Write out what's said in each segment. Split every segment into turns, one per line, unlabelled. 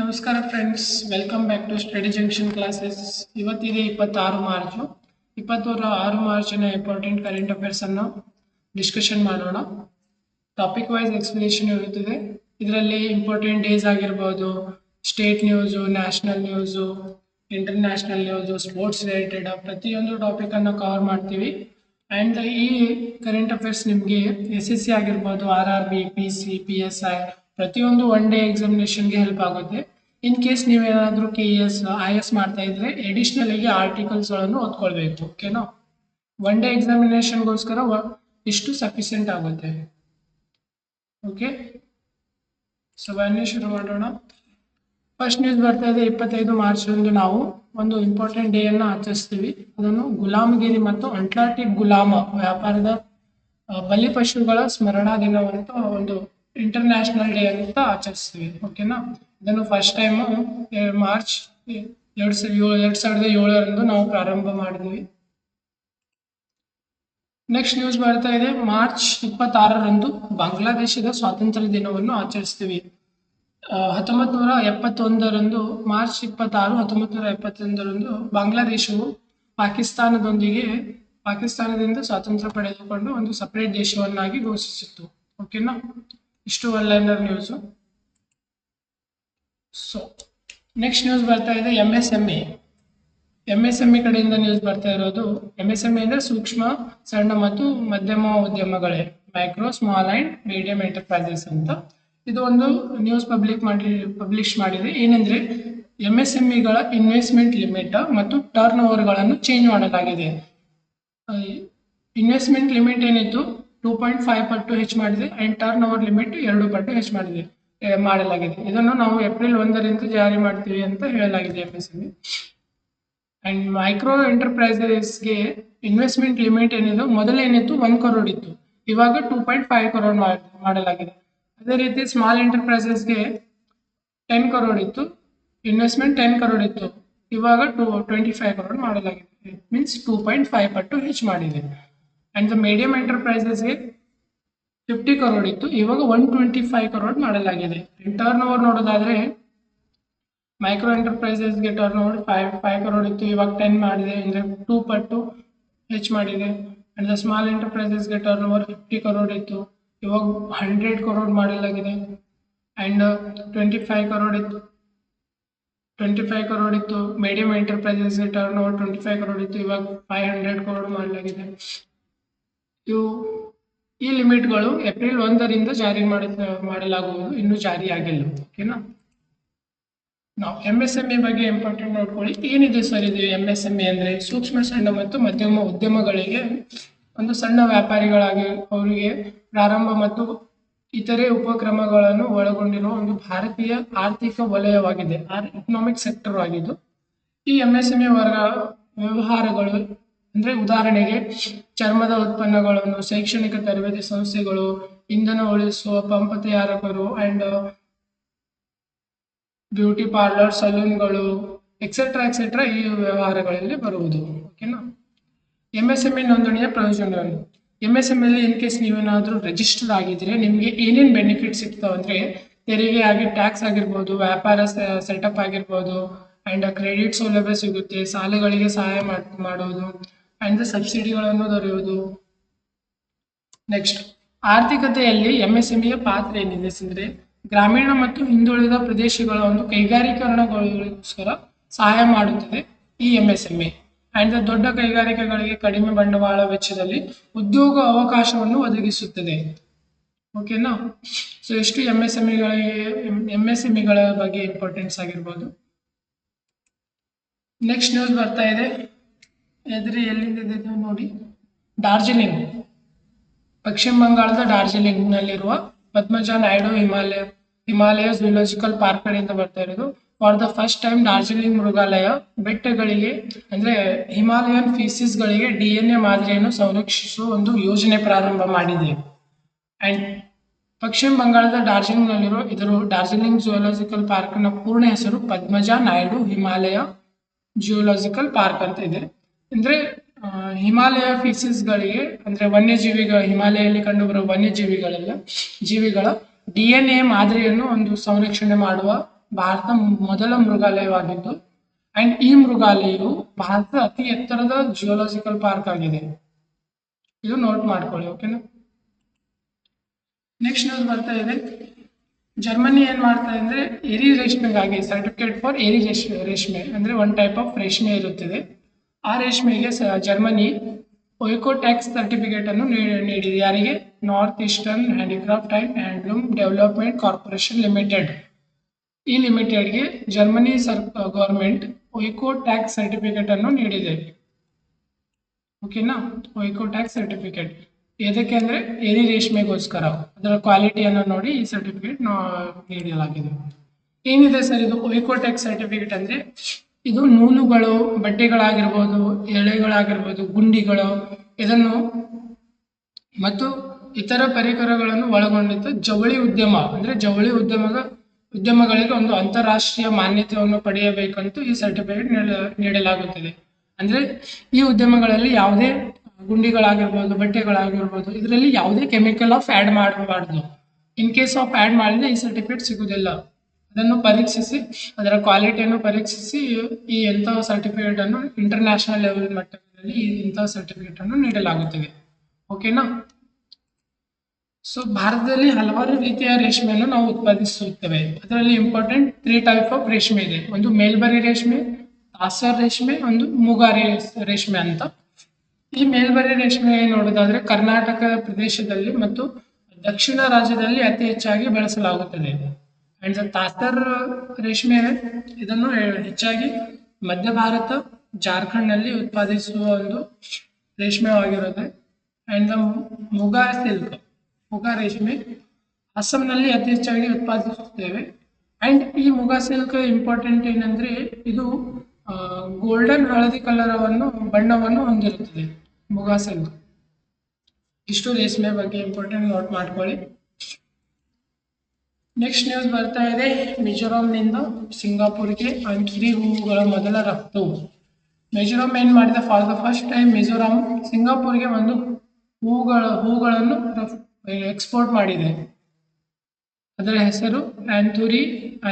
ನಮಸ್ಕಾರ friends welcome back to study junction classes ಇವತ್ತಿದೆ ಇಪ್ಪತ್ತಾರು March ಇಪ್ಪತ್ತೂರ ಆರು ಮಾರ್ಚಿನ ಇಂಪಾರ್ಟೆಂಟ್ ಕರೆಂಟ್ ಅಫೇರ್ಸ್ ಅನ್ನು ಡಿಸ್ಕಷನ್ ಮಾಡೋಣ. ಟಾಪಿಕ್ ವೈಸ್ ಎಕ್ಸ್ಪ್ಲನೇಷನ್ ಇರುತ್ತದೆ. ಇದರಲ್ಲಿ ಇಂಪಾರ್ಟೆಂಟ್ ಡೇಸ್ ಆಗಿರ್ಬೋದು state news national news international news sports related ಪ್ರತಿಯೊಂದು ಟಾಪಿಕ್ ಅನ್ನು ಕವರ್ ಮಾಡ್ತೀವಿ. ಆ್ಯಂಡ್ ಈ ಕರೆಂಟ್ ಅಫೇರ್ಸ್ ನಿಮಗೆ ಎಸ್ ಎಸ್ ಸಿ ಆಗಿರ್ಬೋದು R R B P C P S I ಪ್ರತಿಯೊಂದು ಒನ್ ಡೇ ಎಕ್ಸಾಮಿನೇಷನ್ಗೆ ಹೆಲ್ಪ್ ಆಗುತ್ತೆ. ಇನ್ ಕೇಸ್ ನೀವೇನಾದರೂ ಕೆ ಎಸ್ ಐ ಎಸ್ ಮಾಡ್ತಾ ಇದ್ರೆ ಆಗಿ ಆರ್ಟಿಕಲ್ಸ್ಗಳನ್ನು ಓದ್ಕೊಳ್ಬೇಕು ಓಕೆನಾ ಒನ್ ಡೇ ಎಕ್ಸಾಮಿನೇಷನ್ಗೋಸ್ಕರ ಇಷ್ಟು ಸಫಿಷಿಯೆಂಟ್ ಆಗುತ್ತೆ. ಓಕೆ ಸೊ ಬನ್ನಿ ಶುರು ಮಾಡೋಣ. ಫಸ್ಟ್ ನ್ಯೂಸ್ ಬರ್ತಾ ಇದೆ, ಇಪ್ಪತ್ತೈದು ಮಾರ್ಚ್ರಂದು ನಾವು ಒಂದು ಇಂಪಾರ್ಟೆಂಟ್ ಡೇ ಅನ್ನು ಆಚರಿಸ್ತೀವಿ. ಅದನ್ನು ಗುಲಾಮಗಿರಿ ಮತ್ತು ಅಂಟ್ಲಾಂಟಿಕ್ ಗುಲಾಮ ವ್ಯಾಪಾರದ ಬಲಿಪಶುಗಳ ಸ್ಮರಣಾ ದಿನವಂತ ಒಂದು ಇಂಟರ್ನ್ಯಾಷನಲ್ ಡೇ ಅಂತ ಆಚರಿಸ್ತೀವಿ ಓಕೆನಾ ಇದನ್ನು ಫಸ್ಟ್ ಟೈಮ್ ಮಾರ್ಚ್ ಎರಡು ಸಾವಿರ ಏಳು, ಎರಡ್ ಸಾವಿರದ ಏಳರಂದು ನಾವು ಪ್ರಾರಂಭ ಮಾಡಿದ್ವಿ. ನೆಕ್ಸ್ಟ್ ನ್ಯೂಸ್ ಬರ್ತಾ ಇದೆ ಮಾರ್ಚ್ ಇಪ್ಪತ್ತಾರರಂದು ಬಾಂಗ್ಲಾದೇಶದ ಸ್ವಾತಂತ್ರ್ಯ ದಿನವನ್ನು ಆಚರಿಸ್ತೀವಿ. ಹತ್ತೊಂಬತ್ತು ನೂರ ಎಪ್ಪತ್ತೊಂದರಂದು ಮಾರ್ಚ್ ಇಪ್ಪತ್ತಾರು ಹತ್ತೊಂಬತ್ತು ನೂರ ಎಪ್ಪತ್ತೊಂದರಂದು ಬಾಂಗ್ಲಾದೇಶವು ಪಾಕಿಸ್ತಾನದೊಂದಿಗೆ, ಪಾಕಿಸ್ತಾನದಿಂದ ಸ್ವಾತಂತ್ರ್ಯ ಪಡೆದುಕೊಂಡು ಒಂದು ಸಪರೇಟ್ ದೇಶವನ್ನಾಗಿ ಘೋಷಿಸಿತ್ತು ಓಕೆನಾ ಇಷ್ಟು one liner news so next news ಬರ್ತಾ ಇದೆ M S M A M S M E ಕಡೆಯಿಂದ ನ್ಯೂಸ್ ಬರ್ತಾ ಇರೋದು ಎಂ ಎಸ್ ಎಂ ಇ ಅಂದ್ರೆ ಸೂಕ್ಷ್ಮ, ಸಣ್ಣ ಮತ್ತು ಮಧ್ಯಮ ಉದ್ಯಮಗಳೇ micro small and medium enterprises ಅಂತ. ಇದು ಒಂದು ನ್ಯೂಸ್ ಪಬ್ಲಿಕ್ ಮಾಡಿ ಪಬ್ಲಿಷ್ ಮಾಡಿದೆ. ಏನಂದ್ರೆ ಎಂ ಎಸ್ ಎಂ ಇಗಳ ಇನ್ವೆಸ್ಟ್ಮೆಂಟ್ ಲಿಮಿಟ್ ಮತ್ತು ಟರ್ನ್ ಓವರ್ಗಳನ್ನು ಚೇಂಜ್ ಮಾಡಲಾಗಿದೆ. ಇನ್ವೆಸ್ಟ್ಮೆಂಟ್ ಲಿಮಿಟ್ ಏನಿತ್ತು? ಟೂ ಪಾಯಿಂಟ್ ಫೈವ್ ಪಟ್ಟು ಹೆಚ್ಚು ಮಾಡಿದೆ ಅಂಡ್ ಟರ್ನ್ ಓವರ್ ಲಿಮಿಟ್ ಎರಡು ಪಟ್ಟು ಹೆಚ್ಚು ಮಾಡಿದೆ ಮಾಡಲಾಗಿದೆ. ಇದನ್ನು ನಾವು ಏಪ್ರಿಲ್ ಒಂದರಿಂದ ಜಾರಿ ಮಾಡ್ತೀವಿ ಅಂತ ಹೇಳಲಾಗಿದೆ ಎಫ್ ಎಸ್ ಅಂಡ್ ಮೈಕ್ರೋ ಎಂಟರ್ಪ್ರೈಸಸ್ಗೆ ಇನ್ವೆಸ್ಟ್ಮೆಂಟ್ ಲಿಮಿಟ್ ಏನಿದೆ ಮೊದಲೇನಿತ್ತು ಒನ್ ಕರೋಡ್ ಇತ್ತು. ಇವಾಗ ಟೂ ಪಾಯಿಂಟ್ ಫೈವ್ ಕರೋಡ್ ಮಾಡಲಾಗಿದೆ. ಅದೇ ರೀತಿ ಸ್ಮಾಲ್ ಎಂಟರ್ಪ್ರೈಸಸ್ಗೆ ಟೆನ್ ಕರೋಡ್ ಇತ್ತು. ಇನ್ವೆಸ್ಟ್ಮೆಂಟ್ ಟೆನ್ ಕರೋಡ್ ಇತ್ತು. ಇವಾಗ ಟೂ ಟ್ವೆಂಟಿ ಫೈವ್ ಕರೋಡ್ ಮಾಡಲಾಗಿದೆ ಮೀನ್ಸ್ ಟೂ ಪಾಯಿಂಟ್ ಫೈವ್ ಪಟ್ಟು ಹೆಚ್ಚು ಮಾಡಿದೆ. ಅಂಡ್ ದ ಮೀಡಿಯಂ ಎಂಟರ್ಪ್ರೈಸಸ್ಗೆ ಫಿಫ್ಟಿ ಕರೋಡ್ ಇತ್ತು. ಇವಾಗ ಒನ್ ಟ್ವೆಂಟಿ ಫೈವ್ ಕರೋಡ್ ಮಾಡಲಾಗಿದೆ. ಟರ್ನ್ ಓವರ್ ನೋಡೋದಾದ್ರೆ ಮೈಕ್ರೋ ಎಂಟರ್ಪ್ರೈಸಸ್ಗೆ turnover five five crore ಇತ್ತು. ಇವಾಗ ಟೆನ್ ಮಾಡಿದೆ. ಅಂದರೆ ಟೂ ಪಟ್ಟು ಹೆಚ್ ಮಾಡಿದೆ. ಅಂಡ್ ದ ಸ್ಮಾಲ್ ಎಂಟರ್ಪ್ರೈಸಸ್ಗೆ ಟರ್ನ್ ಓವರ್ ಫಿಫ್ಟಿ ಕರೋಡ್ ಇತ್ತು. ಇವಾಗ ಹಂಡ್ರೆಡ್ ಕರೋಡ್ ಮಾಡಲಾಗಿದೆ. ಅಂಡ್ ಟ್ವೆಂಟಿ ಫೈವ್ ಕರೋಡ್ ಇತ್ತು. ಟ್ವೆಂಟಿ ಫೈವ್ ಕರೋಡ್ ಇತ್ತು. ಮೀಡಿಯಂ ಎಂಟರ್ಪ್ರೈಸಸ್ಗೆ turnover twenty five crore ಇತ್ತು. ಇವಾಗ ಫೈವ್ ಹಂಡ್ರೆಡ್ ಕರೋಡ್ ಮಾಡಲಾಗಿದೆ. ಇವು ಈ ಲಿಮಿಟ್ಗಳು ಏಪ್ರಿಲ್ ಒಂದರಿಂದ ಜಾರಿ ಮಾಡಿ ಮಾಡಲಾಗುವುದು. ಇನ್ನೂ ಜಾರಿ ಆಗಿಲ್ಲ. ಓಕೆನಾ? ನಾವು ಎಂ ಎಸ್ ಎಂ ಇ ಬಗ್ಗೆ ಇಂಪಾರ್ಟೆಂಟ್ ನೋಡ್ಕೊಳ್ಳಿ. ಏನಿದೆ ಸರ್ ಇದು ಎಂ ಎಸ್ ಎಂ ಇ ಅಂದರೆ? ಸೂಕ್ಷ್ಮ, ಸಣ್ಣ ಮತ್ತು ಮಧ್ಯಮ ಉದ್ಯಮಗಳಿಗೆ ಒಂದು ಸಣ್ಣ ವ್ಯಾಪಾರಿಗಳಾಗಿ ಅವರಿಗೆ ಪ್ರಾರಂಭ ಮತ್ತು ಇತರೆ ಉಪಕ್ರಮಗಳನ್ನು ಒಳಗೊಂಡಿರುವ ಒಂದು ಭಾರತೀಯ ಆರ್ಥಿಕ ವಲಯವಾಗಿದೆ. ಎಕನಾಮಿಕ್ ಸೆಕ್ಟರ್ ಆಗಿದ್ದು ಈ ಎಂ ಎಸ್ ಎಂ ಇ ವರ್ಗ ವ್ಯವಹಾರಗಳು ಅಂದ್ರೆ ಉದಾಹರಣೆಗೆ ಚರ್ಮದ ಉತ್ಪನ್ನಗಳನ್ನು ಶೈಕ್ಷಣಿಕ ತರಬೇತಿ ಸಂಸ್ಥೆಗಳು, ಇಂಧನ ಉಳಿಸುವ ಪಂಪ ತಯಾರಕರು ಅಂಡ್ ಬ್ಯೂಟಿ ಪಾರ್ಲರ್, ಸಲೂನ್ಗಳು ಎಕ್ಸೆಟ್ರಾ ಎಕ್ಸೆಟ್ರಾ ಈ ವ್ಯವಹಾರಗಳಲ್ಲಿ ಬರುವುದು. ಓಕೆನಾ ಎಂ ಎಸ್ ಎಂ ಇ ನೋಂದಣಿಯ ಪ್ರಯೋಜನಗಳು M S M in case ನೀವೇನಾದರೂ ರಿಜಿಸ್ಟರ್ ಆಗಿದ್ರೆ ನಿಮಗೆ ಏನೇನು ಬೆನಿಫಿಟ್ ಸಿಗ್ತಾವೆ ಅಂದರೆ ತೆರಿಗೆ ಆಗಿ ಟ್ಯಾಕ್ಸ್ ಆಗಿರ್ಬೋದು, ವ್ಯಾಪಾರ ಸೆಟಪ್ ಆಗಿರ್ಬೋದು ಅಂಡ್ ಕ್ರೆಡಿಟ್ ಸೌಲಭ್ಯ ಸಿಗುತ್ತೆ, ಸಾಲಗಳಿಗೆ ಸಹಾಯ ಮಾಡ್, ಮಾಡೋದು ಆ್ಯಂಡ್ ಸಬ್ಸಿಡಿಗಳನ್ನು ದೊರೆಯುವುದು. ನೆಕ್ಸ್ಟ್ ಆರ್ಥಿಕತೆಯಲ್ಲಿ ಎಂ ಎಸ್ ಎಂ ಇಯ ಪಾತ್ರ ಏನಿದೆ ಅಂದರೆ ಗ್ರಾಮೀಣ ಮತ್ತು ಹಿಂದುಳಿದ ಪ್ರದೇಶಗಳ ಒಂದು ಕೈಗಾರೀಕರಣಗೋಸ್ಕರ ಸಹಾಯ ಮಾಡುತ್ತದೆ ಈ M S M A and ದೊಡ್ಡ ಕೈಗಾರಿಕೆಗಳಿಗೆ ಕಡಿಮೆ ಬಂಡವಾಳ ವೆಚ್ಚದಲ್ಲಿ ಉದ್ಯೋಗ ಅವಕಾಶವನ್ನು ಒದಗಿಸುತ್ತದೆ. ಓಕೆನಾ ಸೊ ಎಷ್ಟು ಎಂ ಎಸ್ ಎಂ ಇಗಳಿಗೆ ಎಂ ಎಸ್ ಎಂ ಇಗಳ ಬಗ್ಗೆ ಇಂಪಾರ್ಟೆನ್ಸ್ ಆಗಿರ್ಬೋದು. ನೆಕ್ಸ್ಟ್ ನ್ಯೂಸ್ ಬರ್ತಾ ಇದೆ. ಎದುರು ಎಲ್ಲಿದೆ ನೋಡಿ. ಡಾರ್ಜಿಲಿಂಗ್. ಪಶ್ಚಿಮ ಬಂಗಾಳದ ಡಾರ್ಜಿಲಿಂಗ್ನಲ್ಲಿರುವ ಪದ್ಮಜ ನಾಯ್ಡು ಹಿಮಾಲಯ ಹಿಮಾಲಯ ಜೂಲಾಜಿಕಲ್ ಪಾರ್ಕ್ ಕಡೆಯಿಂದ ಬರ್ತಾ ಇರೋದು. For the first time Darjeeling ಮೃಗಾಲಯ ಬೆಟ್ಟಗಳಿಗೆ, ಅಂದ್ರೆ ಹಿಮಾಲಯನ್ ಫೀಸಿಸ್ಗಳಿಗೆ ಡಿ ಎನ್ ಎ ಮಾದರಿಯನ್ನು ಸಂರಕ್ಷಿಸುವ ಒಂದು ಯೋಜನೆ ಪ್ರಾರಂಭ ಮಾಡಿದೆ. ಅಂಡ್ ಪಶ್ಚಿಮ ಬಂಗಾಳದ ಡಾರ್ಜಿಲಿಂಗ್ನಲ್ಲಿರೋ ಇದರ ಡಾರ್ಜಿಲಿಂಗ್ ಜಿಯೋಲಾಜಿಕಲ್ ಪಾರ್ಕ್ನ ಪೂರ್ಣ ಹೆಸರು ಪದ್ಮಜ ನಾಯ್ಡು ಹಿಮಾಲಯ ಜಿಯೋಲಾಜಿಕಲ್ ಪಾರ್ಕ್ ಅಂತ ಇದೆ. ಅಂದ್ರೆ ಹಿಮಾಲಯ ಫೀಸಿಸ್ಗಳಿಗೆ, ಅಂದ್ರೆ ವನ್ಯಜೀವಿಗಳ ಹಿಮಾಲಯಲ್ಲಿ ಕಂಡುಬರುವ ವನ್ಯಜೀವಿಗಳೆಲ್ಲ, ಜೀವಿಗಳ ಡಿ ಎನ್ ಎ ಮಾದರಿಯನ್ನು ಒಂದು ಸಂರಕ್ಷಣೆ ಮಾಡುವ ಭಾರತ ಮೊದಲ ಮೃಗಾಲಯವಾಗಿದ್ದು, ಅಂಡ್ ಈ ಮೃಗಾಲಯವು ಭಾರತ ಅತಿ ಎತ್ತರದ ಜಿಯೋಲಾಜಿಕಲ್ ಪಾರ್ಕ್ ಆಗಿದೆ. ಇದು ನೋಟ್ ಮಾಡ್ಕೊಳ್ಳಿ, ಓಕೆನಾ? ನೆಕ್ಸ್ಟ್ ನ್ಯೂಸ್ ಬರ್ತಾ ಇದೆ. ಜರ್ಮನಿ ಏನ್ ಮಾಡ್ತಾ ಇದೆ ಅಂದ್ರೆ ಎರಿ ರೇಷ್ಮೆಗಾಗಿ ಸರ್ಟಿಫಿಕೇಟ್ ಫಾರ್ ಎರಿ ರೇಷ್ಮೆ ರೇಷ್ಮೆ, ಅಂದ್ರೆ ಒನ್ ಟೈಪ್ ಆಫ್ ರೇಷ್ಮೆ ಇರುತ್ತದೆ. ಆ ರೇಷ್ಮೆಗೆ ಸ- ಜರ್ಮನಿ ಒಯ್ಕೋ ಟ್ಯಾಕ್ಸ್ ಸರ್ಟಿಫಿಕೇಟ್ ಅನ್ನು ನೀಡಿ- ನೀಡಿದೆ. ಯಾರಿಗೆ? North eastern handicraft and handloom development corporation limited. ಈ ಲಿಮಿಟೆಡ್ಗೆ Germany sir government Oeko Tex certificate ಅನ್ನು ನೀಡಿದೆ. ಓಕೆನಾ? Oeko Tex certificate. ಎದಕ್ಕೆ ಅಂದ್ರೆ ಎರಿ ರೇಷ್ಮೆಗೋಸ್ಕರ. ಅದರ ಕ್ವಾಲಿಟಿಯನ್ನು ನೋಡಿ ಈ ಸರ್ಟಿಫಿಕೇಟ್ ನೀಡಲಾಗಿದೆ. ಏನಿದೆ ಸರ್ ಇದು ಒಯ್ಕೋ ಟ್ಯಾಕ್ಸ್ ಸರ್ಟಿಫಿಕೇಟ್ ಅಂದ್ರೆ? ಇದು ನೂಲುಗಳು, ಬಟ್ಟೆಗಳಾಗಿರ್ಬೋದು, ಎಳೆಗಳಾಗಿರ್ಬೋದು, ಗುಂಡಿಗಳು, ಇದನ್ನು ಮತ್ತು ಇತರ ಪರಿಕರಗಳನ್ನು ಒಳಗೊಂಡಿದ್ದು ಜವಳಿ ಉದ್ಯಮ, ಅಂದ್ರೆ ಜವಳಿ ಉದ್ಯಮದ ಉದ್ಯಮಗಳಿಗೆ ಒಂದು ಅಂತಾರಾಷ್ಟ್ರೀಯ ಮಾನ್ಯತೆಯನ್ನು ಪಡೆಯಬೇಕಂತೂ ಈ ಸರ್ಟಿಫಿಕೇಟ್ ನೀಡಲಾಗುತ್ತದೆ. ಅಂದ್ರೆ ಈ ಉದ್ಯಮಗಳಲ್ಲಿ ಯಾವುದೇ ಗುಂಡಿಗಳಾಗಿರ್ಬೋದು, ಬಟ್ಟೆಗಳಾಗಿರ್ಬೋದು, ಇದರಲ್ಲಿ ಯಾವುದೇ ಕೆಮಿಕಲ್ ಆಫ್ ಆ್ಯಡ್ ಮಾಡಬಾರ್ದು. ಇನ್ ಕೇಸ್ ಆಫ್ ಆ್ಯಡ್ ಮಾಡಿದ್ರೆ ಈ ಸರ್ಟಿಫಿಕೇಟ್ ಸಿಗುವುದಿಲ್ಲ. ಅದನ್ನು ಪರೀಕ್ಷಿಸಿ, ಅದರ ಕ್ವಾಲಿಟಿಯನ್ನು ಪರೀಕ್ಷಿಸಿ, ಈ ಎಂಥ ಸರ್ಟಿಫಿಕೇಟ್ ಅನ್ನು ಇಂಟರ್ನ್ಯಾಷನಲ್ ಲೆವೆಲ್ ಮಟ್ಟದಲ್ಲಿ ಇಂಥ ಸರ್ಟಿಫಿಕೇಟ್ ಅನ್ನು ನೀಡಲಾಗುತ್ತದೆ. ಓಕೆನಾ ಸೊ ಭಾರತದಲ್ಲಿ ಹಲವಾರು ರೀತಿಯ ರೇಷ್ಮೆಯನ್ನು ನಾವು ಉತ್ಪಾದಿಸುತ್ತೇವೆ. ಅದರಲ್ಲಿ ಇಂಪಾರ್ಟೆಂಟ್ ತ್ರೀ ಟೈಪ್ ಆಫ್ ರೇಷ್ಮೆ ಇದೆ. ಒಂದು ಮೇಲ್ಬರಿ ರೇಷ್ಮೆ, ತಾಸರ್ ರೇಷ್ಮೆ, ಒಂದು ಮೂಗಾರಿ ರೇಷ್ಮೆ ಅಂತ. ಈ ಮೇಲ್ಬರಿ ರೇಷ್ಮೆ ನೋಡೋದಾದ್ರೆ ಕರ್ನಾಟಕ ಪ್ರದೇಶದಲ್ಲಿ ಮತ್ತು ದಕ್ಷಿಣ ರಾಜ್ಯದಲ್ಲಿ ಅತಿ ಹೆಚ್ಚಾಗಿ ಬೆಳೆಸಲಾಗುತ್ತದೆ. ಅಂಡ್ ತಾಸ್ತರ್ ರೇಷ್ಮೆ ಇದನ್ನು ಹೆಚ್ಚಾಗಿ ಮಧ್ಯ ಭಾರತ ಜಾರ್ಖಂಡ್ನಲ್ಲಿ ಉತ್ಪಾದಿಸುವ ಒಂದು ರೇಷ್ಮೆವಾಗಿರುತ್ತೆ and the muga silk, muga ರೇಷ್ಮೆ ಅಸ್ಸಾಂನಲ್ಲಿ ಅತಿ ಹೆಚ್ಚಾಗಿ ಉತ್ಪಾದಿಸುತ್ತೇವೆ. ಅಂಡ್ ಈ ಮುಗಾ ಸಿಲ್ಕ್ ಇಂಪಾರ್ಟೆಂಟ್ ಏನಂದ್ರೆ ಇದು ಗೋಲ್ಡನ್ ಹಳದಿ ಕಲರವನ್ನು ಬಣ್ಣವನ್ನು ಹೊಂದಿರುತ್ತದೆ ಮುಗಾ ಸಿಲ್ಕ್. ಇಷ್ಟು ರೇಷ್ಮೆ ಬಗ್ಗೆ ಇಂಪಾರ್ಟೆಂಟ್ ನೋಟ್ ಮಾಡ್ಕೊಳ್ಳಿ. ನೆಕ್ಸ್ಟ್ ನ್ಯೂಸ್ ಬರ್ತಾ ಇದೆ. ಮಿಜೋರಾಂನಿಂದ ಸಿಂಗಾಪುರ್ಗೆ ಅಂಕಿರಿ ಹೂವುಗಳ ಮೊದಲ ರಫ್ತು. ಮಿಜೋರಾಂ ಏನ್ ಮಾಡಿದೆ? For the first time Mizoram ಸಿಂಗಾಪುರ್ಗೆ ಒಂದು ಹೂಗಳ ಹೂಗಳನ್ನು ಎಕ್ಸ್ಪೋರ್ಟ್ ಮಾಡಿದೆ. ಅದರ ಹೆಸರು ಆಂಥುರಿ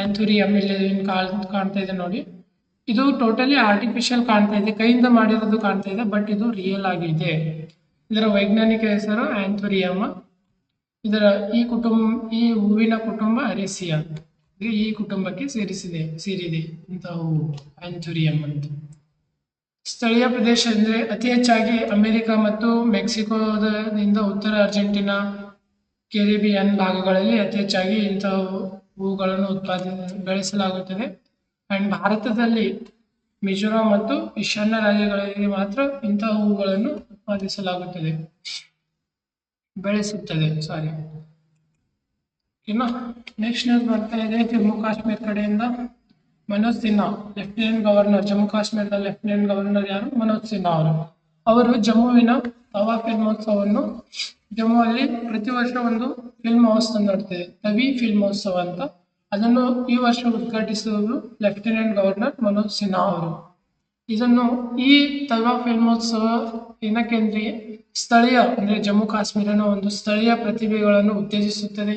ಆಂಥುರಿಯಂ ಇಲ್ಲಿ ಕಾಣ್ತಾ ಇದೆ ನೋಡಿ. ಇದು ಟೋಟಲಿ ಆರ್ಟಿಫಿಷಿಯಲ್ ಕಾಣ್ತಾ ಇದೆ. ಕೈಯಿಂದ ಮಾಡಿರೋದು ಕಾಣ್ತಾ ಇದೆ ಬಟ್ ಇದು ರಿಯಲ್ ಆಗಿದೆ. ಇದರ ವೈಜ್ಞಾನಿಕ ಹೆಸರು ಆಂಥುರಿಯಮ್ ಇದರ ಈ ಕುಟುಂಬ, ಈ ಹೂವಿನ ಕುಟುಂಬ ಅರೇಸಿಯಾ. ಈ ಕುಟುಂಬಕ್ಕೆ ಸೇರಿಸಿದೆ, ಸೇರಿದೆ ಇಂತಹ ಹೂವು ಆಂಥುರಿಯಂ ಅಂತ ಸ್ಥಳೀಯ ಪ್ರದೇಶ ಅಂದ್ರೆ ಅತಿ ಹೆಚ್ಚಾಗಿ ಅಮೆರಿಕ ಮತ್ತು ಮೆಕ್ಸಿಕೋದಿಂದ ಉತ್ತರ ಅರ್ಜೆಂಟೀನಾ, ಕೆರಿಬಿಯನ್ ಭಾಗಗಳಲ್ಲಿ ಅತಿ ಹೆಚ್ಚಾಗಿ ಇಂತಹ ಹೂಗಳನ್ನು ಉತ್ಪಾದನೆ ಬೆಳೆಸಲಾಗುತ್ತದೆ. ಅಂಡ್ ಭಾರತದಲ್ಲಿ ಮಿಜೋರಾಂ ಮತ್ತು ಈಶಾನ್ಯ ರಾಜ್ಯಗಳಲ್ಲಿ ಮಾತ್ರ ಇಂತಹ ಹೂಗಳನ್ನು ಉತ್ಪಾದಿಸಲಾಗುತ್ತದೆ. ಬೆಳೆಸುತ್ತದೆ. ಸಾರಿ. ಇನ್ನು ನೆಕ್ಸ್ಟ್ ನ್ಯೂಸ್ ಬರ್ತಾ ಇದೆ. ಜಮ್ಮು ಕಾಶ್ಮೀರ ಕಡೆಯಿಂದ ಮನೋಜ್ ಸಿನ್ಹಾ ಲೆಫ್ಟಿನೆಂಟ್ ಗವರ್ನರ್ ಜಮ್ಮು ಕಾಶ್ಮೀರದ ಲೆಫ್ಟಿನೆಂಟ್ ಗವರ್ನರ್ ಯಾರು? ಮನೋಜ್ ಸಿನ್ಹಾ ಅವರು. ಅವರು ಜಮ್ಮುವಿನ ತವಾ ಫಿಲ್ಮೋತ್ಸವವನ್ನು ಜಮ್ಮುವಲ್ಲಿ ಪ್ರತಿ ವರ್ಷ ಒಂದು ಫಿಲ್ಮ್ ಮಹೋತ್ಸವ ನಡೆದಿದೆ. ತವಿ ಮಹೋತ್ಸವ ಅಂತ. ಅದನ್ನು ಈ ವರ್ಷ ಉದ್ಘಾಟಿಸುವುದು ಲೆಫ್ಟಿನೆಂಟ್ ಗವರ್ನರ್ ಮನೋಜ್ ಸಿನ್ಹಾ ಅವರು. ಇದನ್ನು ಈ ತವಾ ಫಿಲ್ಮೋತ್ಸವ ಏನಕ್ಕೆ ಅಂದ್ರೆ ಸ್ಥಳೀಯ, ಅಂದ್ರೆ ಜಮ್ಮು ಕಾಶ್ಮೀರನ ಒಂದು ಸ್ಥಳೀಯ ಪ್ರತಿಭೆಗಳನ್ನು ಉತ್ತೇಜಿಸುತ್ತದೆ.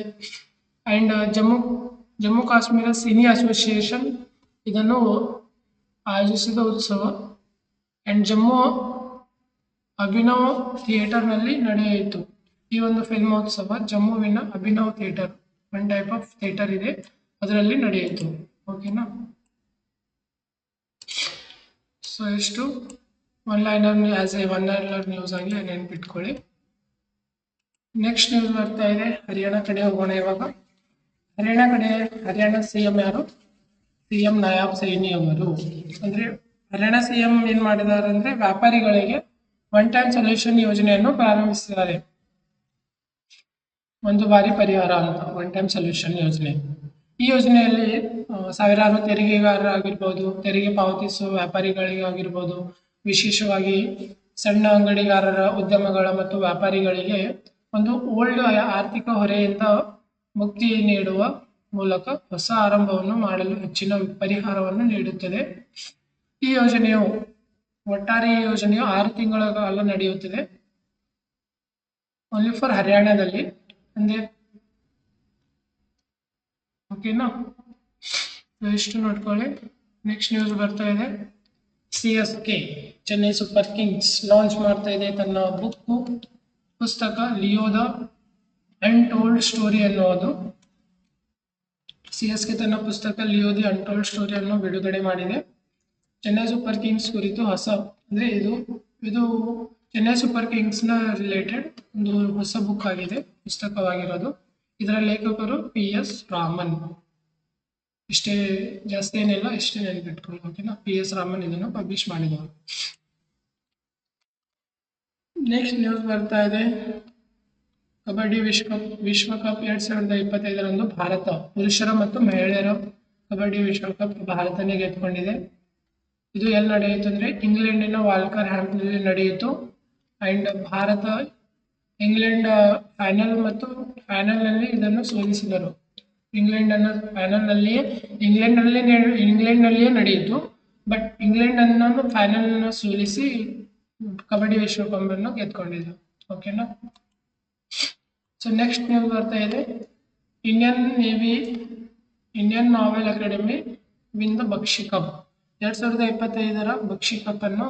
And Jammu Jammu Kashmir cine association ಇದನ್ನು ಆಯೋಜಿಸಿದ ಉತ್ಸವ. ಅಂಡ್ ಜಮ್ಮು ಅಭಿನವ್ ಥಿಯೇಟರ್ನಲ್ಲಿ ನಡೆಯಿತು. ಈ ಒಂದು ಫಿಲ್ಮೋತ್ಸವ ಜಮ್ಮುವಿನ Abhinav theatre, one type of theatre ಇದೆ. ಅದರಲ್ಲಿ ನಡೆಯಿತು. ಓಕೆನಾ ಸೊ ಎಷ್ಟು one liner as a one liner news ಆಗಿ ನೆನ್ಪಿಟ್ಕೊಳ್ಳಿ ನೆಕ್ಸ್ಟ್ ನ್ಯೂಸ್ ಬರ್ತಾ ಇದೆ. ಹರಿಯಾಣ ಕಡೆ ಹೋಗೋಣ ಇವಾಗ. ಹರಿಯಾಣ ಕಡೆ, ಹರಿಯಾಣ ಸಿ ಎಂ ಯಾರು? ಸಿ ಎಂ ನಾಯಾಬ್ ಸೈನಿ ಅವರು. ಅಂದ್ರೆ, ಹರಿಯಾಣ ಸಿ ಎಂ ಏನ್ ಮಾಡಿದ್ದಾರೆ ಅಂದ್ರೆ, ವ್ಯಾಪಾರಿಗಳಿಗೆ ಒನ್ ಟೈಮ್ ಸೊಲ್ಯೂಷನ್ ಯೋಜನೆಯನ್ನು ಪ್ರಾರಂಭಿಸಿದ್ದಾರೆ. ಒಂದು ಬಾರಿ ಪರಿಹಾರ ಅಂತ ಒನ್ ಟೈಮ್ ಸೊಲ್ಯೂಷನ್ ಯೋಜನೆ. ಈ ಯೋಜನೆಯಲ್ಲಿ ಸಾವಿರಾರು ತೆರಿಗೆಗಾರರಾಗಿರ್ಬೋದು, ತೆರಿಗೆ ಪಾವತಿಸುವ ವ್ಯಾಪಾರಿಗಳಿಗಾಗಿರ್ಬೋದು, ವಿಶೇಷವಾಗಿ ಸಣ್ಣ ಅಂಗಡಿಗಾರರ ಉದ್ಯಮಗಳ ಮತ್ತು ವ್ಯಾಪಾರಿಗಳಿಗೆ ಒಂದು ಓಲ್ಡ್ ಆರ್ಥಿಕ ಹೊರೆಯಿಂದ ಮುಕ್ತಿ ನೀಡುವ ಮೂಲಕ ಹೊಸ ಆರಂಭವನ್ನು ಮಾಡಲು ಹೆಚ್ಚಿನ ಪರಿಹಾರವನ್ನು ನೀಡುತ್ತದೆ. ಈ ಯೋಜನೆಯು ಒಟ್ಟಾರೆ ಈ ಯೋಜನೆಯು ಆರು ತಿಂಗಳ ಕಾಲ ನಡೆಯುತ್ತದೆ. ಓನ್ಲಿ ಫಾರ್ ಹರಿಯಾಣದಲ್ಲಿ ಅಂದ್ರೆ ಓಕೆನಾ? ಇಷ್ಟು ನೋಡ್ಕೊಳ್ಳಿ. ನೆಕ್ಸ್ಟ್ ನ್ಯೂಸ್ ಬರ್ತಾ ಇದೆ. C K Chennai super kings launch ಮಾಡ್ತಾ ಇದೆ ತನ್ನ ಬುಕ್ಕು ಪುಸ್ತಕ ಲಿಯೋದ ಅನ್ಟೋಲ್ಡ್ ಸ್ಟೋರಿ ಅನ್ನೋದು. ಸಿ ಎಸ್ ಕೆ ತನ್ನ ಪುಸ್ತಕ ಲಿಯೋದಿ ಅನ್ಟೋಲ್ಡ್ ಸ್ಟೋರಿಯನ್ನು ಬಿಡುಗಡೆ ಮಾಡಿದೆ. ಚೆನ್ನೈ ಸೂಪರ್ ಕಿಂಗ್ಸ್ ಕುರಿತು ಹೊಸ, ಅಂದ್ರೆ ಇದು ಇದು ಚೆನ್ನೈ ಸೂಪರ್ ಕಿಂಗ್ಸ್ನ ರಿಲೇಟೆಡ್ ಒಂದು ಹೊಸ ಬುಕ್ ಆಗಿದೆ, ಪುಸ್ತಕವಾಗಿರೋದು. ಇದರ ಲೇಖಕರು ಪಿ ಎಸ್ ರಾಮನ್ ಇಷ್ಟೇ ಜಾಸ್ತಿ ಏನಿಲ್ಲ, ಇಷ್ಟೇ ನೆನಪಿಟ್ಕೊಳ್ಳಿ ಓಕೆನಾ ಪಿ ಎಸ್ ರಾಮನ್ ಇದನ್ನು ಪಬ್ಲಿಷ್ ಮಾಡಿದವರು. ನೆಕ್ಸ್ಟ್ ನ್ಯೂಸ್ ಬರ್ತಾ ಇದೆ. ಕಬಡ್ಡಿ ವಿಶ್ವಕಪ್ ವಿಶ್ವಕಪ್ ಎರಡ್ ಸಾವಿರದ ಇಪ್ಪತ್ತೈದರಂದು ಭಾರತ, ಪುರುಷರ ಮತ್ತು ಮಹಿಳೆಯರ ಕಬಡ್ಡಿ ವಿಶ್ವಕಪ್ ಭಾರತನೇ ಗೆದ್ಕೊಂಡಿದೆ ಇದು ಎಲ್ಲಿ ನಡೆಯಿತು ಅಂದ್ರೆ ಇಂಗ್ಲೆಂಡಿನ ವಾಲ್ಕರ್ ಹ್ಯಾಂಪ್ನಲ್ಲಿ ನಡೆಯಿತು. ಅಂಡ್ ಭಾರತ ಇಂಗ್ಲೆಂಡ್ ಫೈನಲ್ ಮತ್ತು ಫೈನಲ್ನಲ್ಲಿ ಇದನ್ನು ಸೋಲಿಸಿದರು. ಇಂಗ್ಲೆಂಡ್ ಅನ್ನು ಫೈನಲ್ನಲ್ಲಿ ಇಂಗ್ಲೆಂಡ್ನಲ್ಲಿ ಇಂಗ್ಲೆಂಡ್ ನಲ್ಲಿಯೇ ನಡೆಯಿತು. ಬಟ್ ಇಂಗ್ಲೆಂಡ್ ಅನ್ನು ಫೈನಲ್ ಸೋಲಿಸಿ ಕಬಡ್ಡಿ ವಿಶ್ವಕಪ್ ಅನ್ನು ಗೆದ್ಕೊಂಡಿದ್ರು ಓಕೆನಾ ಸೊ ನೆಕ್ಸ್ಟ್ ನ್ಯೂಸ್ ಬರ್ತಾ ಇದೆ. Indian navy Indian naval academy win the Bakshi cup ಎರಡ್ ಸಾವಿರದ ಇಪ್ಪತ್ತೈದರ ಬಕ್ಷಿ ಕಪ್ ಅನ್ನು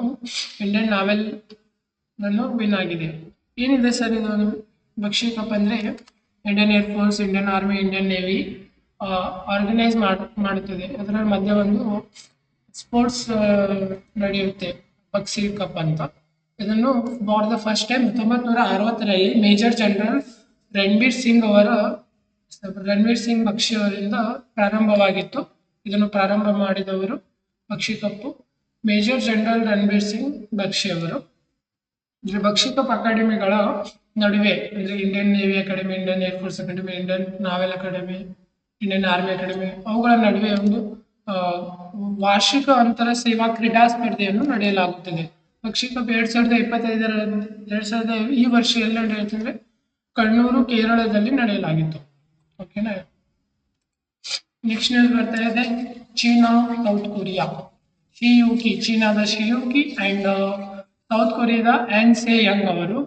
ಇಂಡಿಯನ್ ನಾವೆಲ್ ವಿನ್ ಆಗಿದೆ. ಏನಿದೆ ಸರ್ ಇದು ಬಕ್ಷಿ ಕಪ್ ಅಂದ್ರೆ Indian air force Indian army Indian navy organise ಮಾಡುತ್ತದೆ. ಅದರ ಮಧ್ಯೆ ಒಂದು ಸ್ಪೋರ್ಟ್ಸ್ ನಡೆಯುತ್ತೆ ಬಕ್ಷಿ ಕಪ್ ಅಂತ. ಇದನ್ನು ಫಾರ್ ದ ಫಸ್ಟ್ ಟೈಮ್ ಹತ್ತೊಂಬತ್ ನೂರ ಅರವತ್ತರಲ್ಲಿ ಮೇಜರ್ ಜನರಲ್ ರಣಬೀರ್ ಸಿಂಗ್ ಅವರ ರಣಬೀರ್ ಸಿಂಗ್ ಬಕ್ಷಿ ಅವರಿಂದ ಪ್ರಾರಂಭವಾಗಿತ್ತು. ಇದನ್ನು ಪ್ರಾರಂಭ ಮಾಡಿದವರು Bakshi cup. Major general Ranbir Singh Bakshi ಅವರು. ಅಂದ್ರೆ ಭಕ್ಷಿಕ ಅಕಾಡೆಮಿಗಳ ನಡುವೆ, ಅಂದ್ರೆ Indian navy academy Indian air force academy Indian naval academy Indian army academy ಅವುಗಳ ನಡುವೆ ಒಂದು ವಾರ್ಷಿಕ ಅಂತರ ಸೇವಾ ಕ್ರೀಡಾ ಸ್ಪರ್ಧೆಯನ್ನು ನಡೆಯಲಾಗುತ್ತದೆ. ಕಪ್ ಎರಡ್ ಸಾವಿರದ ಇಪ್ಪತ್ತೈದರ ಎರಡ್ ಸಾವಿರದ ಈ ವರ್ಷ ಎಲ್ಲ ನಡೆಯುತ್ತಂದ್ರೆ ಕಣ್ಣೂರು, ಕೇರಳದಲ್ಲಿ ನಡೆಯಲಾಗಿತ್ತು. ಓಕೆನಾ ನೆಕ್ಸ್ಟ್ ನ್ಯೂಸ್ ಬರ್ತಾ ಇದೆ. ಚೀನಾ ಸೌತ್ ಕೊರಿಯಾ ಶಿಯುಕಿ ಚೀನಾದ ಶಿಯುಕಿ ಅಂಡ್ ಸೌತ್ ಕೊರಿಯಾದ ಆ್ಯಂಡ್ ಸೆ ಯಂಗ್ ಅವರು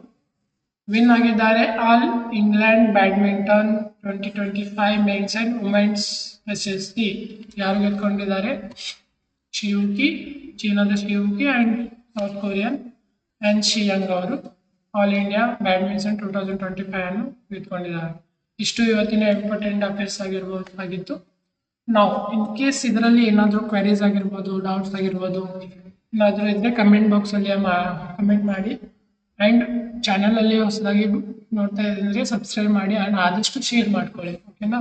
ವಿನ್ ಆಗಿದ್ದಾರೆ. All England badminton twenty twenty five men's and women's S S C ಯಾರು ಗೆದ್ಕೊಂಡಿದ್ದಾರೆ? ಶಿಯುಕಿ ಚೀನಾದ Shi Yuqi and South Korean and Shi Young ಅವರು all India badminton two thousand twenty five ಅನ್ನು ಗೆದ್ಕೊಂಡಿದ್ದಾರೆ. ಇಷ್ಟು ಇವತ್ತಿನ ಇಂಪಾರ್ಟೆಂಟ್ ಅಫೇರ್ಸ್ ಆಗಿರ್ಬೋದು, ಆಗಿತ್ತು. ನಾವು ಇನ್ ಕೇಸ್ ಇದರಲ್ಲಿ ಏನಾದರೂ ಕ್ವೆರೀಸ್ ಆಗಿರ್ಬೋದು ಡೌಟ್ಸ್ ಆಗಿರ್ಬೋದು ಏನಾದರೂ ಇದ್ರೆ ಕಮೆಂಟ್ ಬಾಕ್ಸಲ್ಲಿ ಕಮೆಂಟ್ ಮಾಡಿ. ಆ್ಯಂಡ್ ಚಾನಲಲ್ಲಿ ಹೊಸದಾಗಿ ನೋಡ್ತಾ ಇದ್ದರೆ ಸಬ್ಸ್ಕ್ರೈಬ್ ಮಾಡಿ ಆ್ಯಂಡ್ ಆದಷ್ಟು ಶೇರ್ ಮಾಡ್ಕೊಳ್ಳಿ ಓಕೆನಾ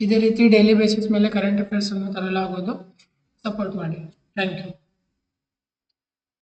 ಇದೇ ರೀತಿ ಡೈಲಿ ಬೇಸಿಸ್ ಮೇಲೆ ಕರೆಂಟ್ ಅಫೇರ್ಸ್ ಅನ್ನು ತರಲಾಗೋದು ಸಪೋರ್ಟ್ ಮಾಡಿ. Thank you